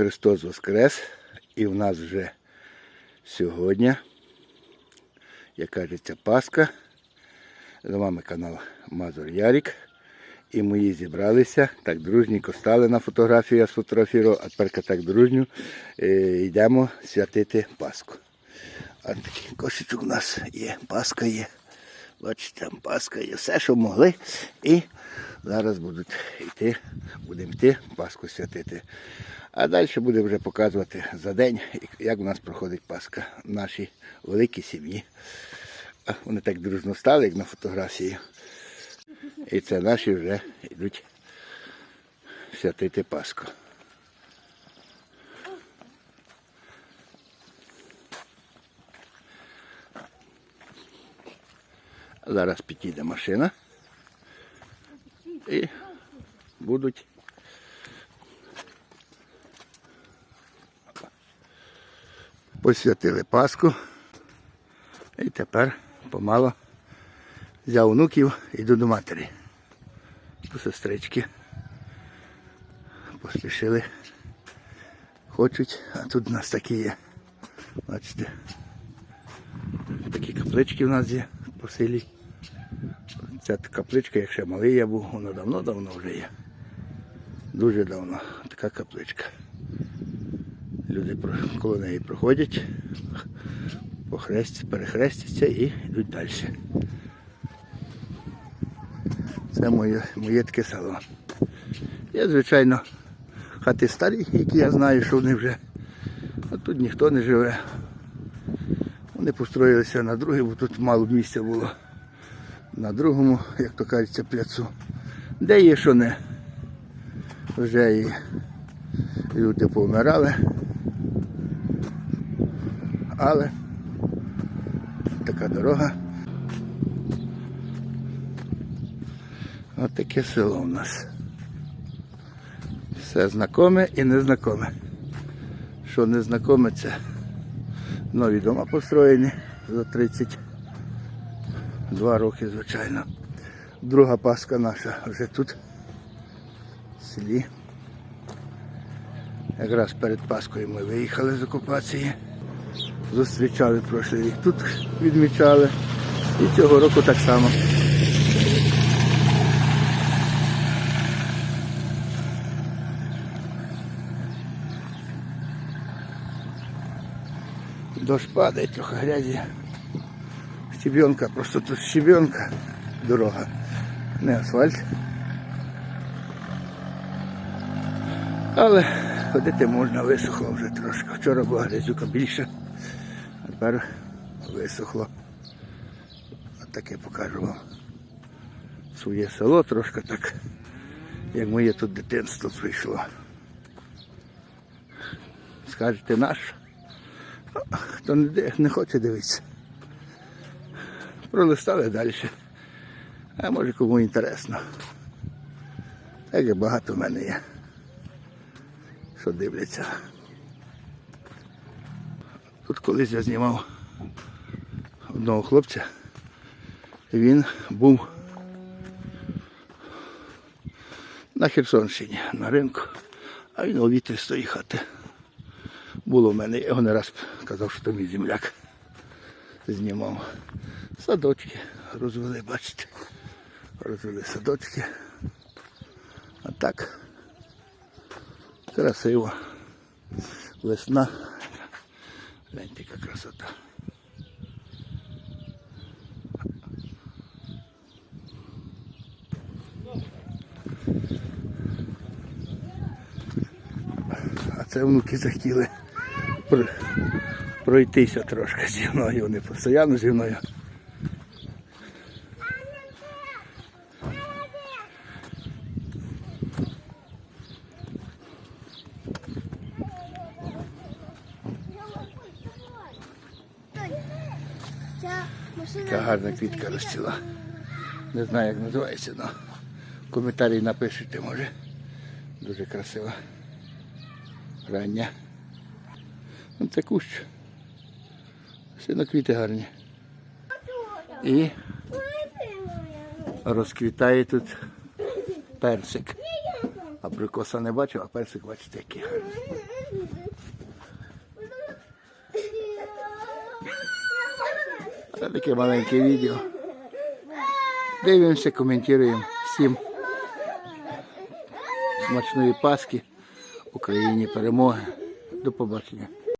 Христос Воскрес, і в нас вже сьогодні, як кажеться, Пасха. З вами канал Мазур Ярік. І мої зібралися, так дружненько стали на фотографію, я сфотографував, а тепер так дружньо е, йдемо святити Пасху. А такий кошечок у нас є, Пасха є. Бачите, там Пасха є, все, що могли. І зараз будуть йти, будемо йти Пасху святити. А далі будемо вже показувати за день, як у нас проходить Пасха в нашій великій сім'ї. Вони так дружно стали, як на фотографії. І це наші вже йдуть святити Пасху. Зараз підійде машина і будуть посвятили Пасху. І тепер помало взяв онуків, іду до матері. До сестрички. Поспішили. Хочуть, а тут у нас такі є. Бачите. Такі каплички в нас є селі. Ця капличка, як ще малий я був, вона давно-давно вже є. Дуже давно. Така капличка. Люди коло неї проходять, похрест, перехрестяться і йдуть далі. Це моє, моє таке село. Є, звичайно, хати старі, які я знаю, що вони вже. А тут ніхто не живе. Вони построїлися на другий, бо тут мало місця було. На другому, як то кажеться, пляцу. Де є, що не. Вже і люди повмирали. Але така дорога. Ось таке село у нас. Все знакоме і незнакоме. Що незнакоме, це нові дома построєні за 32 роки, звичайно. Друга паска наша вже тут, в селі. Якраз перед Паскою ми виїхали з окупації. Зустрічали прошлий рік тут відмічали. І цього року так само. Дощ падає, трохи грязі. Щебенка, просто тут щебенка, дорога, не асфальт. Але ходити можна, висохло вже трошки. Вчора була грязюка більше, а тепер висохло. От таке покажу вам. Своє село трошки так, як моє тут дитинство прийшло. Скажете наш? Хто не, хоче дивитися. Пролистали далі. А може кому інтересно. Так і багато в мене є. Що дивляться. Тут колись я знімав одного хлопця. Він був на Херсонщині на ринку, а він у вітрі з тої хати. Було в мене, я його не раз казав, що то мій земляк знімав. Садочки розвели, бачите. Розвели садочки. А так красиво. Весна. Гляньте, яка красота. А це внуки захотіли пройтися трошки зі мною. Вони постійно зі мною. Така гарна квітка розцвіла. Не знаю, як називається, але коментарі напишіть, може. Дуже красива. Рання. Ну, Це кущ. Все на квіти гарні. І розквітає тут персик. Абрикоса не бачу, а персик бачите який. Це таке маленьке відео. Дивимося, коментуємо всім. Смачної Паски, Україні перемоги. До побачення.